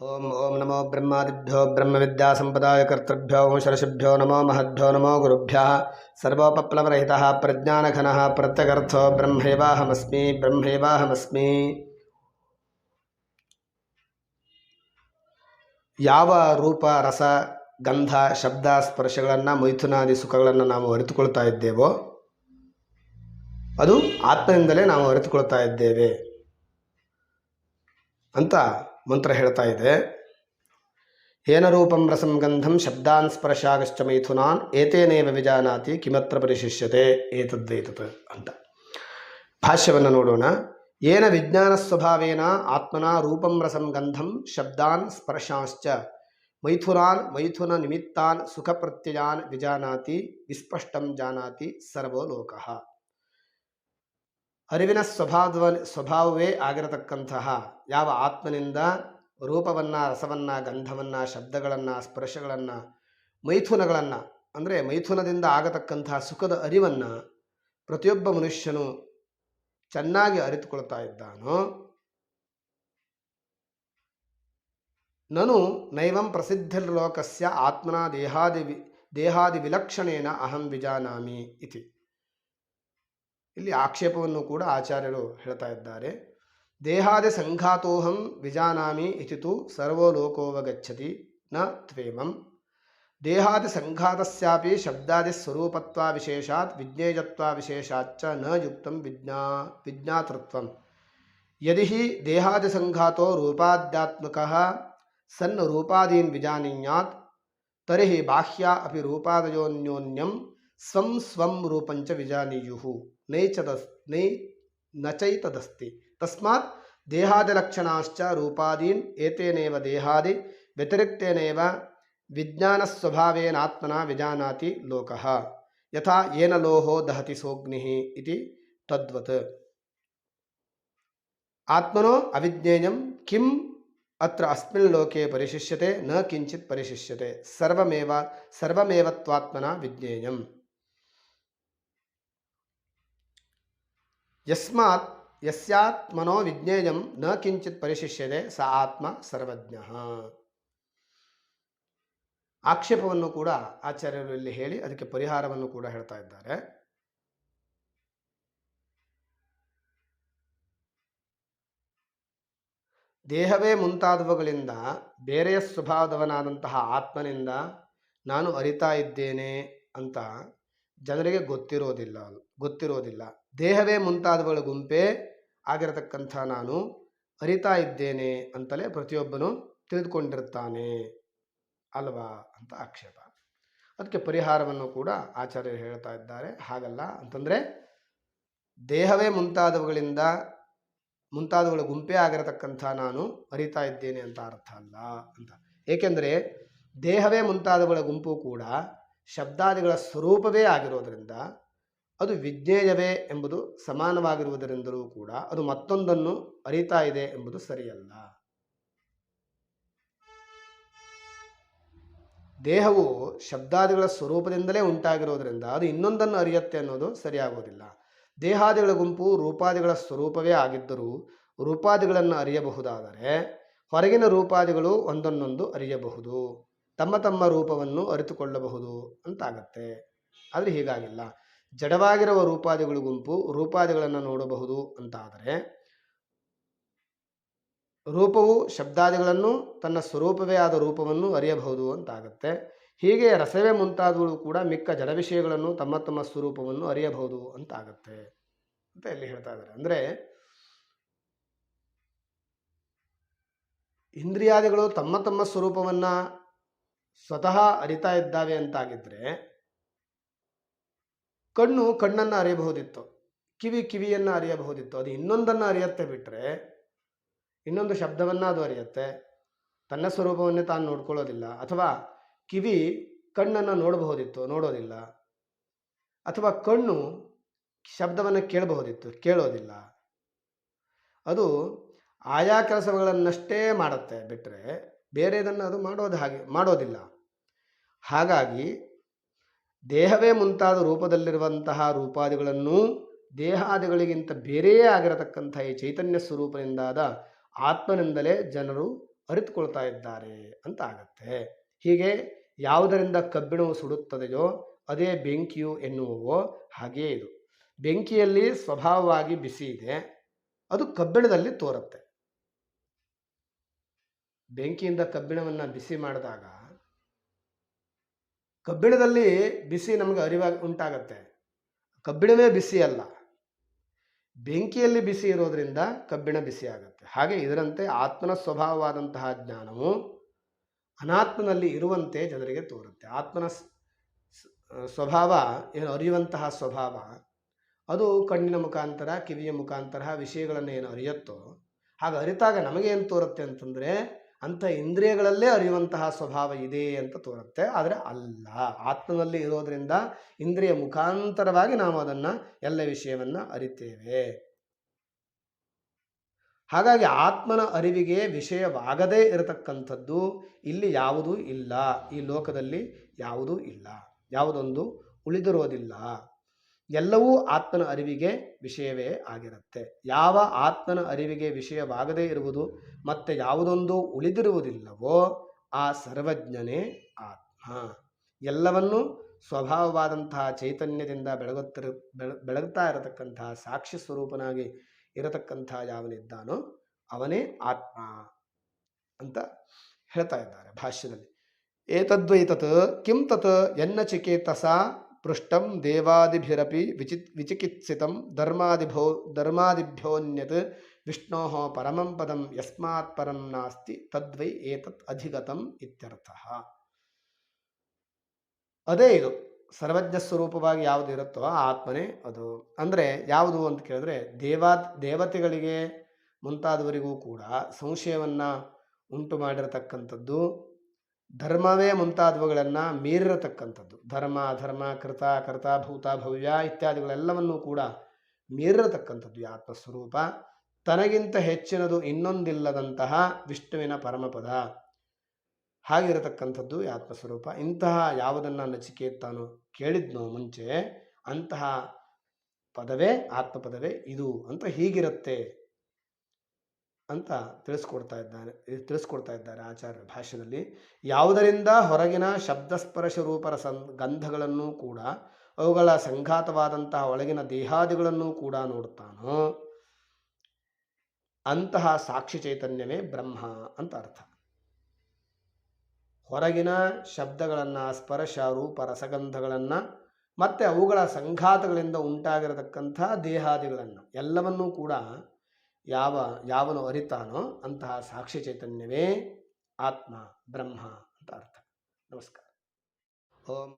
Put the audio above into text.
ಓಂ ಓಂ ನಮೋ ಬ್ರಹ್ಮಾದಿಭ್ಯೋ ಬ್ರಹ್ಮವಿದ್ಯಾಸಂಪದಾಯ ಕರ್ತೃಭ್ಯೋ ಓಂ ಶರಶಿಭ್ಯೋ ನಮೋ ಮಹದ್ಭ್ಯೋ ನಮೋ ಗುರುಭ್ಯಃ ಸರ್ವೋಪಪ್ಲವರಹಿತಃ ಪ್ರಜ್ಞಾನಘನ ಪ್ರತ್ಯಗರ್ಥೋ ಬ್ರಹ್ಮೈವಾಹಮಸ್ಮಿ ಬ್ರಹ್ಮೈವಾಹಮಸ್ಮಿ ಯಾವ ರೂಪ, ರಸ, ಗಂಧ, ಶಬ್ದ, ಸ್ಪರ್ಶಗಳನ್ನು, ಮೈಥುನಾದಿ ಸುಖಗಳನ್ನು ನಾವು ಅರಿತುಕೊಳ್ತಾ ಇದ್ದೇವೋ, ಅದು ಆತ್ಮದಿಂದಲೇ ನಾವು ಅರಿತುಕೊಳ್ತಾ ಇದ್ದೇವೆ ಅಂತ ಮಂತ್ರ ಹೇಳ್ತಾ ಇದೆ. ರೂಪಂ ರಸಂ ಗಂಧಂ ಶಬ್ದಾನ್ ಸ್ಪರ್ಶಾಗಶ್ಚ ಮೈಥುನಾನ್ ಏತೇನೇವ ವಿಜಾನಾತಿ ಕಿಮತ್ರ ಪರಿಶಿಷ್ಯತೆ ಏತದ್ದೇತತ್ ಅಂತ. ಭಾಷ್ಯವನ್ನು ನೋಡೋಣ. ಏನ ವಿಜ್ಞಾನ ಸ್ವಭಾವೇನ ಆತ್ಮನ ರೂಪಂ ರಸಂ ಗಂಧಂ ಶಬ್ದಾನ್ ಸ್ಪರ್ಶಾಶ್ಚ ಮೈಥುನಾನ್ ಮೈಥುನ ನಿಮಿತ್ತಾನ್ ಸುಖ ಪ್ರತ್ಯಯಾನ್ ವಿಜಾನಾತಿ ವಿಸ್ಪಷ್ಟಂ ಜಾನಾತಿ ಸರ್ವೋ ಲೋಕಃ ಅರಿವಿನ ಸ್ವಭಾವ ಸ್ವಭಾವವೇ ಆಗಿರತಕ್ಕಂತಹ ಯಾವ ಆತ್ಮನಿಂದ ರೂಪವನ್ನು, ರಸವನ್ನು, ಗಂಧವನ್ನು, ಶಬ್ದಗಳನ್ನು, ಸ್ಪರ್ಶಗಳನ್ನು, ಮೈಥುನಗಳನ್ನು, ಅಂದರೆ ಮೈಥುನದಿಂದ ಆಗತಕ್ಕಂತಹ ಸುಖದ ಅರಿವನ್ನು ಪ್ರತಿಯೊಬ್ಬ ಮನುಷ್ಯನು ಚೆನ್ನಾಗಿ ಅರಿತುಕೊಳ್ತಾ ಇದ್ದಾನೋ, ನನು ನೈವಂ ಪ್ರಸಿದ್ಧಿರ್ಲೋಕಸ್ಯ ಆತ್ಮನ ದೇಹಾದಿವಿ ದೇಹಾದಿ ವಿಲಕ್ಷಣೇನ ಅಹಂ ವಿಜಾನಾಮಿ ಇತಿ. ಇಲ್ಲಿ ಆಕ್ಷೇಪವನ್ನು ಕೂಡ ಆಚಾರ್ಯರು ಹೇಳ್ತಾ ಇದ್ದಾರೆ ದೇಹಾದಿ ಸಂಘಾತೋಹಂ ವಿಜಾನಾಮಿ ಇತಿ ತು ಸರ್ವೋ ಲೋಕೋವಗಚ್ಚತಿ ನ ತ್ವೇಮಂ ದೇಹಾದಿ ಸಂಘಾತಸ್ಯಾಪಿ ಶಬ್ದಾದಿ ಸ್ವರೂಪತ್ವ ವಿಶೇಷಾತ್ ವಿಜ್ಞೇಯತ್ವ ವಿಶೇಷಾಚ್ಚ ನ ಯುಕ್ತಂ ವಿಜ್ಞಾ ವಿಜ್ಞಾತೃತ್ವಂ ಯದಿ ಹಿ ದೇಹಾದಿ ಸಂಘಾತೋ ರೂಪಾದ್ಯಾತ್ಮಕಃ ಸನ್ ರೂಪಾದೀನ್ ವಿಜಾನೀಯಾತ್ ತರ್ಹಿ ಬಾಹ್ಯ ಅಪಿ ರೂಪಾದಯೋನ್ಯೋನ್ಯಂ ಸ್ವಂ ಸ್ವಂ ರೂಪಂಚ ವಿಜಾನೀಯು ನೈಚದಸ್ ನೈ ನಚೈತದಸ್ತಿ ತಸ್ಮಾತ್ ದೇಹಾದಿಲಕ್ಷಣಾಶ್ಚ ರೂಪಾದೀನ್ ಏತೇನೇವ ದೇಹಾದಿ ವ್ಯತಿರಿಕ್ತೇನೇವ ವಿಜ್ಞಾನಸ್ವಭಾವೇನಾತ್ಮನ ವಿಜಾನಾತಿ ಲೋಕಃ ಯಥಾ ಏನ ಲೋಹೋ ದಹತಿ ಸೋಗ್ನಿಃ ಇತಿ ತದ್ವತ್ ಆತ್ಮನೋ ಅವಿಜ್ಞೇಯಂ ಕಿಂ ಅತ್ರ ಅಸ್ಮಿನ್ ಲೋಕೆ ಪರಿಶಿಷ್ಯತೆ ನ ಕಿಂಚಿತ್ ಪರಿಶಿಷ್ಯತೆ ಸರ್ವಮೇವ ಸರ್ವಮೇವತ್ವಾತ್ಮನ ವಿಜ್ಞೇಯಂ ಯಸ್ಮಾತ್ ಯಸ್ಯಾತ್ಮನೋ ವಿಜ್ಞೇಯಂ ನ ಕಿಂಚಿತ್ ಪರಿಶಿಷ್ಯತೆ ಸ ಆತ್ಮ ಸರ್ವಜ್ಞ ಆಕ್ಷೇಪವನ್ನು ಕೂಡ ಆಚಾರ್ಯರು ಇಲ್ಲಿ ಹೇಳಿ ಅದಕ್ಕೆ ಪರಿಹಾರವನ್ನು ಕೂಡ ಹೇಳ್ತಾ ಇದ್ದಾರೆ. ದೇಹವೇ ಮುಂತಾದವುಗಳಿಂದ ಬೇರೆಯ ಸ್ವಭಾವದವನಾದಂತಹ ಆತ್ಮನಿಂದ ನಾನು ಅರಿತಾ ಇದ್ದೇನೆ ಅಂತ ಜನರಿಗೆ ಗೊತ್ತಿರೋದಿಲ್ಲ ಗೊತ್ತಿರೋದಿಲ್ಲ. ದೇಹವೇ ಮುಂತಾದವುಗಳ ಗುಂಪೇ ಆಗಿರತಕ್ಕಂಥ ನಾನು ಅರಿತಾ ಇದ್ದೇನೆ ಅಂತಲೇ ಪ್ರತಿಯೊಬ್ಬನು ತಿಳಿದುಕೊಂಡಿರ್ತಾನೆ ಅಲ್ವಾ ಅಂತ ಆಕ್ಷೇಪ. ಅದಕ್ಕೆ ಪರಿಹಾರವನ್ನು ಕೂಡ ಆಚಾರ್ಯರು ಹೇಳ್ತಾ ಇದ್ದಾರೆ. ಹಾಗಲ್ಲ ಅಂತಂದರೆ ದೇಹವೇ ಮುಂತಾದವುಗಳಿಂದ ಮುಂತಾದವುಗಳ ಗುಂಪೇ ಆಗಿರತಕ್ಕಂಥ ನಾನು ಅರಿತಾ ಇದ್ದೇನೆ ಅಂತ ಅರ್ಥ ಅಲ್ಲ ಅಂತ. ಏಕೆಂದರೆ ದೇಹವೇ ಮುಂತಾದವುಗಳ ಗುಂಪು ಕೂಡ ಶಬ್ದಾದಿಗಳ ಸ್ವರೂಪವೇ ಆಗಿರೋದರಿಂದ ಅದು ವಿಜ್ಞೇಯವೇ ಎಂಬುದು ಸಮಾನವಾಗಿರುವುದರಿಂದಲೂ ಕೂಡ ಅದು ಮತ್ತೊಂದನ್ನು ಅರಿತಾ ಇದೆ ಎಂಬುದು ಸರಿಯಲ್ಲ. ದೇಹವು ಶಬ್ದಾದಿಗಳ ಸ್ವರೂಪದಿಂದಲೇ ಉಂಟಾಗಿರೋದ್ರಿಂದ ಅದು ಇನ್ನೊಂದನ್ನು ಅರಿಯತ್ತೆ ಅನ್ನೋದು ಸರಿಯಾಗೋದಿಲ್ಲ. ದೇಹಾದಿಗಳ ಗುಂಪು ರೂಪಾದಿಗಳ ಸ್ವರೂಪವೇ ಆಗಿದ್ದರೂ ರೂಪಾದಿಗಳನ್ನು ಅರಿಯಬಹುದಾದರೆ ಹೊರಗಿನ ರೂಪಾದಿಗಳು ಒಂದನ್ನೊಂದು ಅರಿಯಬಹುದು. ತಮ್ಮ ತಮ್ಮ ರೂಪವನ್ನು ಅರಿತುಕೊಳ್ಳಬಹುದು ಅಂತಾಗತ್ತೆ. ಆದರೆ ಹೀಗಾಗಿಲ್ಲ. ಜಡವಾಗಿರುವ ರೂಪಾದಿಗಳ ಗುಂಪು ರೂಪಾದಿಗಳನ್ನು ನೋಡಬಹುದು ಅಂತಾದರೆ, ರೂಪವು ಶಬ್ದಾದಿಗಳನ್ನು ತನ್ನ ಸ್ವರೂಪವೇ ಆದ ರೂಪವನ್ನು ಅರಿಯಬಹುದು ಅಂತಾಗುತ್ತೆ. ಹೀಗೆ ರಸವೇ ಮುಂತಾದವುಗಳು ಕೂಡ ಮಿಕ್ಕ ಜಡ ವಿಷಯಗಳನ್ನು ತಮ್ಮ ತಮ್ಮ ಸ್ವರೂಪವನ್ನು ಅರಿಯಬಹುದು ಅಂತಾಗುತ್ತೆ. ಅಂತ ಇಲ್ಲಿ ಹೇಳ್ತಾ ಇದ್ದಾರೆ. ಅಂದರೆ, ಇಂದ್ರಿಯಾದಿಗಳು ತಮ್ಮ ತಮ್ಮ ಸ್ವರೂಪವನ್ನು ಸ್ವತಃ ಅರಿತಾ ಇದ್ದಾವೆ ಅಂತಾಗಿದ್ದರೆ ಕಣ್ಣು ಕಣ್ಣನ್ನು ಅರಿಯಬಹುದಿತ್ತು, ಕಿವಿ ಕಿವಿಯನ್ನು ಅರಿಯಬಹುದಿತ್ತು. ಅದು ಇನ್ನೊಂದನ್ನು ಅರಿಯತ್ತೆ ಬಿಟ್ಟರೆ ಇನ್ನೊಂದು ಶಬ್ದವನ್ನು ಅದು ಅರಿಯುತ್ತೆ. ತನ್ನ ಸ್ವರೂಪವನ್ನೇ ತಾನು ನೋಡ್ಕೊಳ್ಳೋದಿಲ್ಲ. ಅಥವಾ ಕಿವಿ ಕಣ್ಣನ್ನು ನೋಡಬಹುದಿತ್ತು, ನೋಡೋದಿಲ್ಲ. ಅಥವಾ ಕಣ್ಣು ಶಬ್ದವನ್ನು ಕೇಳಬಹುದಿತ್ತು, ಕೇಳೋದಿಲ್ಲ. ಅದು ಆಯಾ ಕೆಲಸಗಳನ್ನಷ್ಟೇ ಮಾಡುತ್ತೆ ಬಿಟ್ಟರೆ ಬೇರೆದನ್ನು ಅದು ಮಾಡೋದು ಹಾಗೆ, ಮಾಡೋದಿಲ್ಲ. ಹಾಗಾಗಿ ದೇಹವೇ ಮುಂತಾದ ರೂಪದಲ್ಲಿರುವಂತಹ ರೂಪಾದಿಗಳನ್ನು ದೇಹಾದಿಗಳಿಗಿಂತ ಬೇರೆಯೇ ಆಗಿರತಕ್ಕಂಥ ಈ ಚೈತನ್ಯ ಸ್ವರೂಪದಿಂದಾದ ಆತ್ಮನಿಂದಲೇ ಜನರು ಅರಿತುಕೊಳ್ತಾ ಇದ್ದಾರೆ ಅಂತ ಆಗತ್ತೆ. ಹೀಗೆ ಯಾವುದರಿಂದ ಕಬ್ಬಿಣವು ಸುಡುತ್ತದೆಯೋ ಅದೇ ಬೆಂಕಿಯು ಎನ್ನುವವೋ ಹಾಗೆಯೇ ಇದು. ಬೆಂಕಿಯಲ್ಲಿ ಸ್ವಭಾವವಾಗಿ ಬಿಸಿ ಇದೆ, ಅದು ಕಬ್ಬಿಣದಲ್ಲಿ ತೋರುತ್ತೆ. ಬೆಂಕಿಯಿಂದ ಕಬ್ಬಿಣವನ್ನು ಬಿಸಿ ಮಾಡಿದಾಗ ಕಬ್ಬಿಣದಲ್ಲಿ ಬಿಸಿ ನಮಗೆ ಅರಿವಾಗಿ ಉಂಟಾಗತ್ತೆ. ಕಬ್ಬಿಣವೇ ಬಿಸಿ ಅಲ್ಲ. ಬೆಂಕಿಯಲ್ಲಿ ಬಿಸಿ ಇರೋದ್ರಿಂದ ಕಬ್ಬಿಣ ಬಿಸಿ ಆಗುತ್ತೆ. ಹಾಗೆ ಇದರಂತೆ ಆತ್ಮನ ಸ್ವಭಾವವಾದಂತಹ ಜ್ಞಾನವು ಅನಾತ್ಮನಲ್ಲಿ ಇರುವಂತೆ ಜನರಿಗೆ ತೋರುತ್ತೆ. ಆತ್ಮನ ಸ್ವಭಾವ ಏನು ಅರಿಯುವಂತಹ ಸ್ವಭಾವ ಅದು ಕಣ್ಣಿನ ಮುಖಾಂತರ ಕಿವಿಯ ಮುಖಾಂತರ ವಿಷಯಗಳನ್ನು ಏನು ಅರಿಯುತ್ತೋ ಹಾಗೆ ಅರಿತಾಗ ನಮಗೇನು ತೋರುತ್ತೆ ಅಂತಂದರೆ ಅಂಥ ಇಂದ್ರಿಯಗಳಲ್ಲೇ ಅರಿಯುವಂತಹ ಸ್ವಭಾವ ಇದೆ ಅಂತ ತೋರುತ್ತೆ. ಆದರೆ ಅಲ್ಲ. ಆತ್ಮನಲ್ಲಿ ಇರೋದರಿಂದ ಇಂದ್ರಿಯ ಮುಖಾಂತರವಾಗಿ ನಾವು ಅದನ್ನು ಎಲ್ಲ ವಿಷಯವನ್ನು ಅರಿತೇವೆ. ಹಾಗಾಗಿ ಆತ್ಮನ ಅರಿವಿಗೆ ವಿಷಯವಾಗದೇ ಇರತಕ್ಕಂಥದ್ದು ಇಲ್ಲಿ ಯಾವುದೂ ಇಲ್ಲ. ಈ ಲೋಕದಲ್ಲಿ ಯಾವುದೂ ಇಲ್ಲ. ಯಾವುದೊಂದು ಉಳಿದಿರೋದಿಲ್ಲ. ಎಲ್ಲವೂ ಆತ್ಮನ ಅರಿವಿಗೆ ವಿಷಯವೇ ಆಗಿರುತ್ತೆ. ಯಾವ ಆತ್ಮನ ಅರಿವಿಗೆ ವಿಷಯವಾಗದೇ ಇರುವುದು ಮತ್ತೆ ಯಾವುದೊಂದು ಉಳಿದಿರುವುದಿಲ್ಲವೋ ಆ ಸರ್ವಜ್ಞನೇ ಆತ್ಮ. ಎಲ್ಲವನ್ನೂ ಸ್ವಭಾವವಾದಂತಹ ಚೈತನ್ಯದಿಂದ ಬೆಳಗುತ್ತಿರ, ಬೆಳ ಬೆಳಗ್ತಾ ಇರತಕ್ಕಂತಹ ಸಾಕ್ಷಿ ಸ್ವರೂಪನಾಗಿ ಇರತಕ್ಕಂತಹ ಯಾವನಿದ್ದಾನೋ ಅವನೇ ಆತ್ಮ ಅಂತ ಹೇಳ್ತಾ ಇದ್ದಾರೆ ಭಾಷ್ಯದಲ್ಲಿ. ಏತದ್ವೈತತ್, ಕಿಂ ತತ್ ಎನ್ನಚಿಕೇತಸ ಪೃಷ್ಟಂ ದೇವಾದಿಭಿರಪಿ ವಿಚಿತ್ ವಿಚಿಕಿತ್ಸಿತಂ ಧರ್ಮಾದಿಭೋ ಧರ್ಮಾದಿಭ್ಯೋನ್ಯತ್ ವಿಷ್ಣೋ ಪರಮಂ ಪದಂ ಯಸ್ಮಾತ್ ಪರಂ ನಾಸ್ತಿ ತದ್ವೈ ಏತತ್ ಅಧಿಗತಂ ಇತ್ಯರ್ಥ. ಅದೇ ಇದು ಸರ್ವಜ್ಞ ಸ್ವರೂಪವಾಗಿ ಯಾವುದು ಇರುತ್ತೋ ಆ ಆತ್ಮನೇ ಅದು. ಅಂದರೆ ಯಾವುದು ಅಂತ ಕೇಳಿದ್ರೆ ದೇವಾ ದೇವತೆಗಳಿಗೆ ಮುಂತಾದವರಿಗೂ ಕೂಡ ಸಂಶಯವನ್ನು ಉಂಟು ಮಾಡಿರತಕ್ಕಂಥದ್ದು ಧರ್ಮವೇ ಮುಂತಾದವುಗಳನ್ನು ಮೀರಿರತಕ್ಕಂಥದ್ದು. ಧರ್ಮ ಅಧರ್ಮ ಕೃತ ಕರ್ತ ಭೂತ, ಭವ್ಯ ಇತ್ಯಾದಿಗಳೆಲ್ಲವನ್ನೂ ಕೂಡ ಮೀರಿರತಕ್ಕಂಥದ್ದು ಆತ್ಮಸ್ವರೂಪ. ತನಗಿಂತ ಹೆಚ್ಚಿನದು ಇನ್ನೊಂದಿಲ್ಲದಂತಹ ವಿಷ್ಣುವಿನ ಪರಮಪದ. ಹಾಗಿರತಕ್ಕಂಥದ್ದು ಆತ್ಮಸ್ವರೂಪ. ಇಂತಹ ಯಾವುದನ್ನು ನಚಿಕೇತಾನು ಕೇಳಿದ್ನೋ ಮುಂಚೆ ಅಂತಹ ಪದವೇ, ಆತ್ಮಪದವೇ ಇದು ಅಂತ ಹೀಗಿರುತ್ತೆ. ಅಂತ ತಿಳಿಸ್ಕೊಡ್ತಾ ಇದ್ದಾನೆ ಇದು ತಿಳಿಸ್ಕೊಡ್ತಾ ಇದ್ದಾರೆ ಆಚಾರ್ಯ ಭಾಷೆಯಲ್ಲಿ ಯಾವುದರಿಂದ ಹೊರಗಿನ ಶಬ್ದಸ್ಪರ್ಶ ರೂಪರ ಸಂ, ಗಂಧಗಳನ್ನು ಕೂಡ, ಅವುಗಳ ಸಂಘಾತವಾದಂತಹ ಒಳಗಿನ ದೇಹಾದಿಗಳನ್ನು ಕೂಡ ನೋಡ್ತಾನೋ ಅಂತಹ ಸಾಕ್ಷಿ ಚೈತನ್ಯವೇ ಬ್ರಹ್ಮ ಅಂತ ಅರ್ಥ. ಹೊರಗಿನ ಶಬ್ದಗಳನ್ನು, ಸ್ಪರ್ಶ ರೂಪ ರಸಗಂಧಗಳನ್ನು, ಮತ್ತು ಅವುಗಳ ಸಂಘಾತಗಳಿಂದ ಉಂಟಾಗಿರತಕ್ಕಂಥ ದೇಹಾದಿಗಳನ್ನು, ಎಲ್ಲವನ್ನೂ ಕೂಡ ಯಾವ ಯಾವನು ಅರಿತಾನೋ ಅಂತಹ ಸಾಕ್ಷಿ ಚೈತನ್ಯವೇ ಆತ್ಮ ಬ್ರಹ್ಮ ಅಂತ ಅರ್ಥ. ನಮಸ್ಕಾರ. ಓಂ.